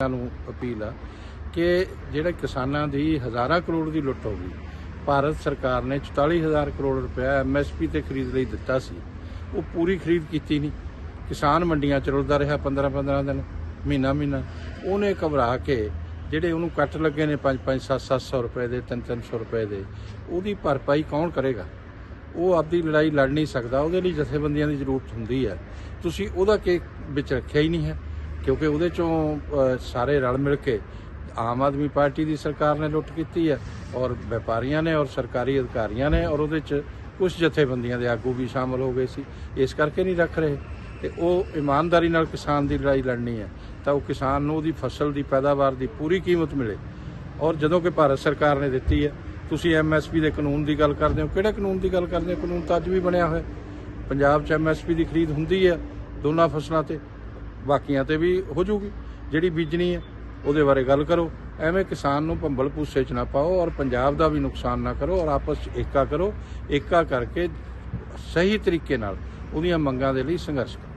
ਨੂੰ ਅਪੀਲ ਆ ਕਿ ਜਿਹੜੇ ਕਿਸਾਨਾਂ ਦੀ ਹਜ਼ਾਰਾਂ ਕਰੋੜ ਦੀ ਲੁੱਟ ਹੋ ਗਈ, ਭਾਰਤ ਸਰਕਾਰ ਨੇ 44000 ਕਰੋੜ ਰੁਪਏ ਐਮਐਸਪੀ ਤੇ ਖਰੀਦ ਲਈ ਦਿੱਤਾ ਸੀ, ਉਹ ਪੂਰੀ ਖਰੀਦ ਕੀਤੀ ਨਹੀਂ। ਕਿਸਾਨ ਮੰਡੀਆਂ ਚ ਰੁਲਦਾ ਰਿਹਾ 15 15 ਦਿਨ, ਮਹੀਨਾ ਮਹੀਨਾ। ਉਹਨੇ ਘਬਰਾ ਕੇ ਜਿਹੜੇ ਉਹਨੂੰ ਕੱਟ ਲੱਗੇ ਨੇ 5 5 7 700 ਰੁਪਏ ਦੇ 3 300 ਰੁਪਏ ਦੇ, ਉਹਦੀ ਭਰਪਾਈ ਕੌਣ ਕਰੇਗਾ? ਉਹ ਆਪਦੀ ਲੜਾਈ ਲੜ ਨਹੀਂ ਸਕਦਾ, ਉਹਦੇ ਲਈ ਜਥੇਬੰਦੀਆਂ ਦੀ ਜ਼ਰੂਰਤ ਹੁੰਦੀ ਹੈ। ਤੁਸੀਂ ਉਹਦਾ ਕੇ ਵਿੱਚ ਰੱਖਿਆ ਹੀ ਨਹੀਂ ਹੈ। ਕਿਉਂਕਿ ਉਹਦੇ ਚੋਂ ਸਾਰੇ ਰਲ ਮਿਲ ਕੇ ਆਮ ਆਦਮੀ ਪਾਰਟੀ ਦੀ ਸਰਕਾਰ ਨੇ ਲੁੱਟ ਕੀਤੀ ਹੈ ਔਰ ਵਪਾਰੀਆਂ ਨੇ ਔਰ ਸਰਕਾਰੀ ਅਧਿਕਾਰੀਆਂ ਨੇ ਔਰ ਉਹਦੇ ਚ ਕੁਝ ਜਥੇਬੰਦੀਆਂ ਦੇ ਆਗੂ ਵੀ ਸ਼ਾਮਲ ਹੋ ਗਏ ਸੀ। ਇਸ ਕਰਕੇ ਨਹੀਂ ਰੱਖ ਰਹੇ। ਤੇ ਉਹ ਇਮਾਨਦਾਰੀ ਨਾਲ ਕਿਸਾਨ ਦੀ ਲੜਾਈ ਲੜਨੀ ਹੈ, ਤਾਂ ਉਹ ਕਿਸਾਨ ਨੂੰ ਉਹਦੀ ਫਸਲ ਦੀ ਪੈਦਾਵਾਰ ਦੀ ਪੂਰੀ ਕੀਮਤ ਮਿਲੇ। ਔਰ ਜਦੋਂ ਕਿ ਭਾਰਤ ਸਰਕਾਰ ਨੇ ਦਿੱਤੀ ਹੈ, ਤੁਸੀਂ ਐਮਐਸਪੀ ਦੇ ਕਾਨੂੰਨ ਦੀ ਗੱਲ ਕਰਦੇ ਹੋ। ਕਿਹੜੇ ਕਾਨੂੰਨ ਦੀ ਗੱਲ ਕਰਦੇ ਹੋ? ਕਾਨੂੰਨ ਤਾਂ ਅੱਜ ਵੀ ਬਣਿਆ ਹੋਇਆ। ਪੰਜਾਬ 'ਚ ਐਮਐਸਪੀ ਦੀ ਖਰੀਦ ਹੁੰਦੀ ਹੈ ਦੋਨਾਂ ਫਸਲਾਂ ਤੇ। ਬਾਕੀਆਂ ਤੇ ਵੀ ਹੋ ਜੂਗੀ ਜਿਹੜੀ ਬੀਜਣੀ ਹੈ, ਉਹਦੇ ਬਾਰੇ ਗੱਲ ਕਰੋ। ਐਵੇਂ ਕਿਸਾਨ ਨੂੰ ਭੰਬਲ ਭੂਸੇ 'ਚ ਨਾ ਪਾਓ ਔਰ ਪੰਜਾਬ ਦਾ ਵੀ ਨੁਕਸਾਨ ਨਾ ਕਰੋ ਔਰ ਆਪਸ 'ਚ ਏਕਾ ਕਰੋ। ਏਕਾ ਕਰਕੇ ਸਹੀ ਤਰੀਕੇ ਨਾਲ ਉਹਦੀਆਂ ਮੰਗਾਂ ਦੇ ਲਈ ਸੰਘਰਸ਼ ਕਰੋ।